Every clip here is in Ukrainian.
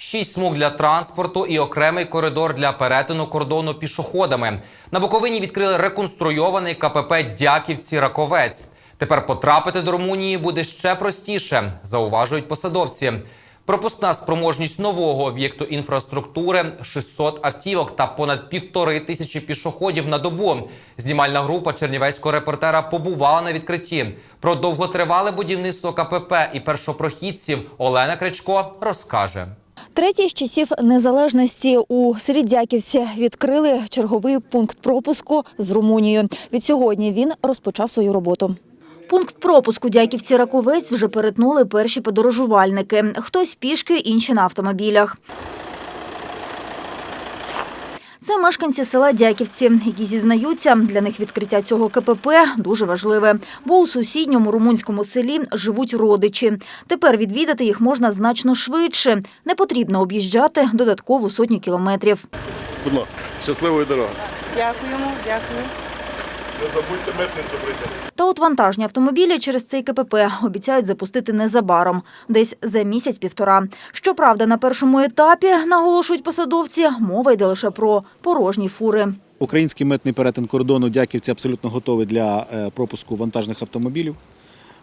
шість смуг для транспорту і окремий коридор для перетину кордону пішоходами. На Буковині відкрили реконструйований КПП Дяківці Раковець. Тепер потрапити до Румунії буде ще простіше, зауважують посадовці. Пропускна спроможність нового об'єкту інфраструктури 600 автівок та понад півтори тисячі пішоходів на добу. Знімальна група чернівецького репортера побувала на відкритті. Про довготривале будівництво КПП і першопрохідців Олена Кричко розкаже. Третій з часів незалежності у селі Дяківці відкрили черговий пункт пропуску з Румунією. Від сьогодні він розпочав свою роботу. Пункт пропуску Дяківці Раковець вже перетнули перші подорожувальники. Хтось пішки, інші на автомобілях. Це мешканці села Дяківці, які зізнаються, для них відкриття цього КПП дуже важливе, бо у сусідньому румунському селі живуть родичі. Тепер відвідати їх можна значно швидше. Не потрібно об'їжджати додаткову сотню кілометрів. Будь ласка, щасливої дороги. Дякуємо, дякую. Не забудьте митницю прийти. Та от вантажні автомобілі через цей КПП обіцяють запустити незабаром, десь за місяць-півтора. Щоправда, на першому етапі, наголошують посадовці, мова йде лише про порожні фури. Український митний перетин кордону Дяківці абсолютно готовий для е, пропуску вантажних автомобілів.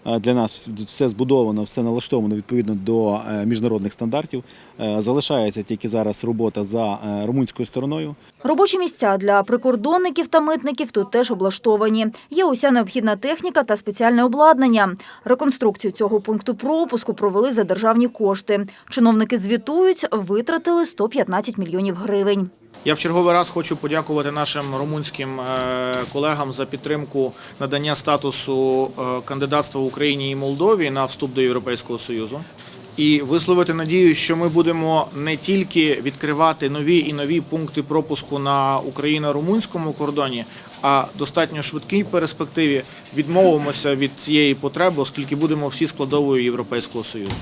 Е, Для нас все збудовано, все налаштовано відповідно до е, міжнародних стандартів. Е, Залишається тільки зараз робота за румунською стороною. Робочі місця для прикордонників та митників тут теж облаштовані. Є уся необхідна техніка та спеціальне обладнання. Реконструкцію цього пункту пропуску провели за державні кошти. Чиновники звітують, витратили 115 мільйонів гривень. Я в черговий раз хочу подякувати нашим румунським е, колегам за підтримку надання статусу е, кандидатства в Україні і Молдові на вступ до Європейського Союзу. І висловити надію, що ми будемо не тільки відкривати нові і нові пункти пропуску на україно-румунському кордоні, а достатньо швидкій перспективі відмовимося від цієї потреби, оскільки будемо всі складовою Європейського Союзу.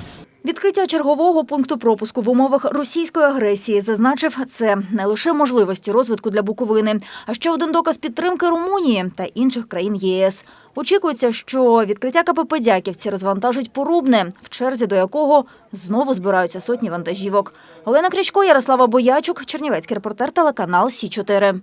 Відкриття чергового пункту пропуску в умовах російської агресії зазначив це не лише можливості розвитку для Буковини, а ще один доказ підтримки Румунії та інших країн ЄС. Очікується, що відкриття КПП Дяківці розвантажить порубне, в черзі до якого знову збираються сотні вантажівок. Олена Крічко, Ярослава Боячук, Чернівецький репортер, телеканал Сі 4